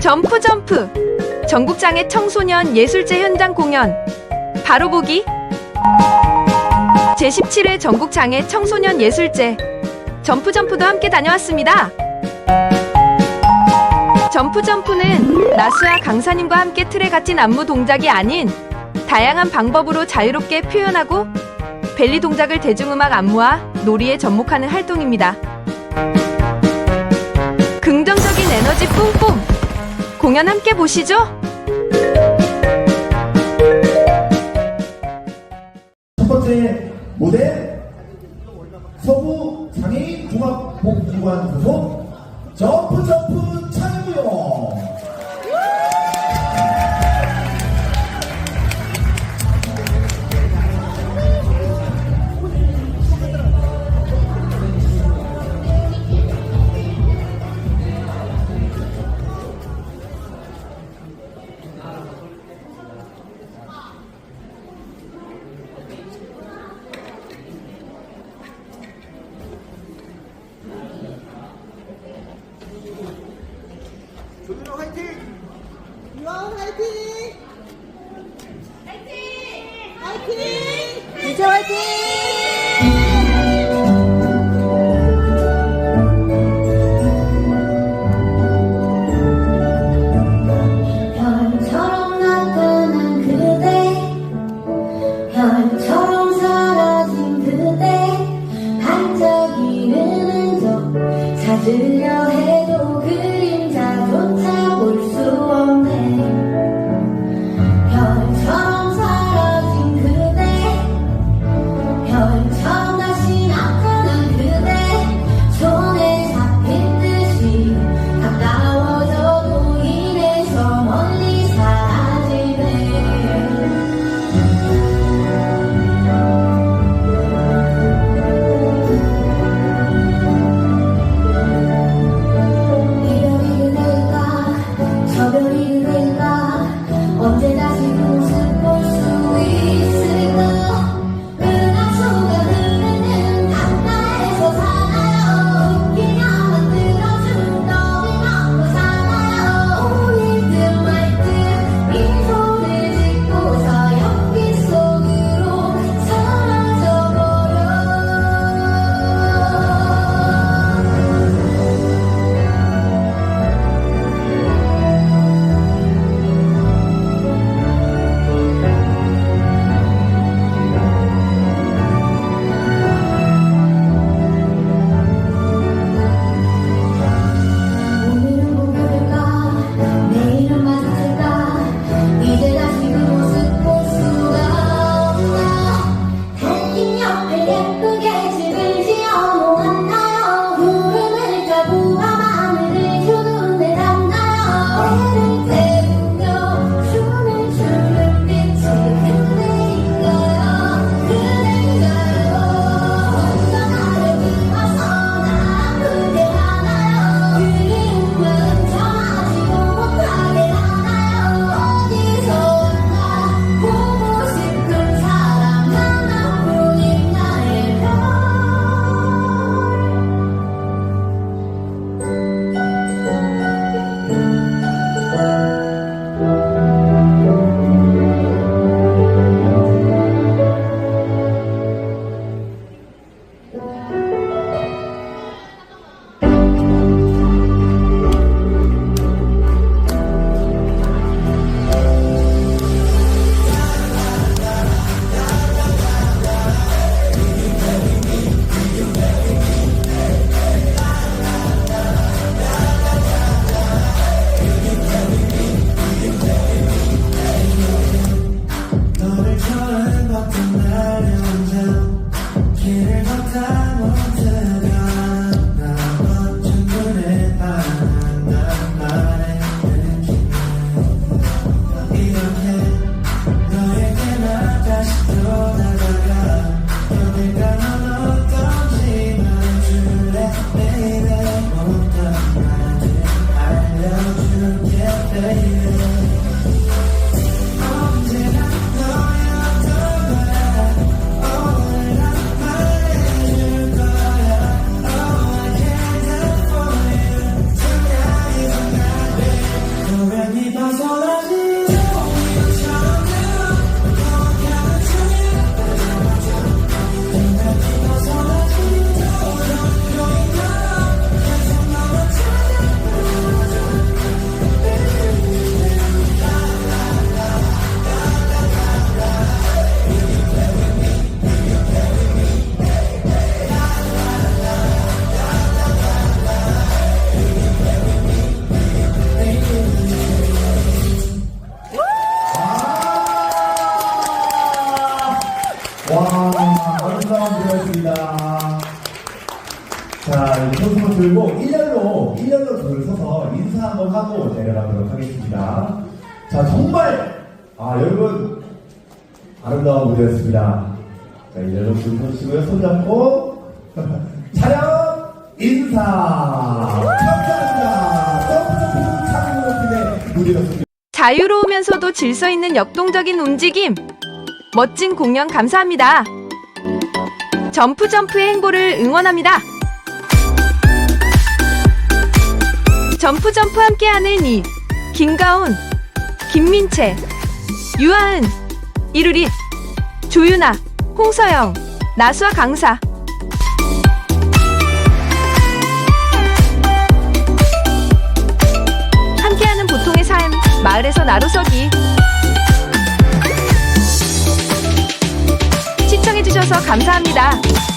점프 점프 전국장애 청소년 예술제 현장 공연 바로 보기 제17회 전국장애 청소년 예술제 점프 점프도 함께 다녀왔습니다. 점프 점프는 나수와 강사님과 함께 틀에 갇힌 안무 동작이 아닌 다양한 방법으로 자유롭게 표현하고 벨리 동작을 대중음악 안무와 놀이에 접목하는 활동입니다. 긍정적인 에너지 뿜뿜! 공연 함께 보시죠! 첫 번째 무대 서부 장애인 종합복지관 소속 유아원 화이팅! 화이팅! 화이팅! 이제 화이팅! 찾으려 해도 그 아름다운 무대였습니다. 자, 손수건 들고 1열로, 1열로 줄 서서 인사 한번 하고 내려가도록 하겠습니다. 자, 정말, 아, 여러분, 아름다운 무대였습니다. 자, 1열로 줄 서시고요. 손잡고, 촬영, 인사! 자유로우면서도 질서 있는 역동적인 움직임. 멋진 공연 감사합니다. 점프 점프의 행보를 응원합니다. 점프 점프 함께하는 이 김가온, 김민채, 유아은, 이루리, 조윤아, 홍서영, 나수아 강사. 함께하는 보통의 삶, 마을에서 나루서기. 감사합니다.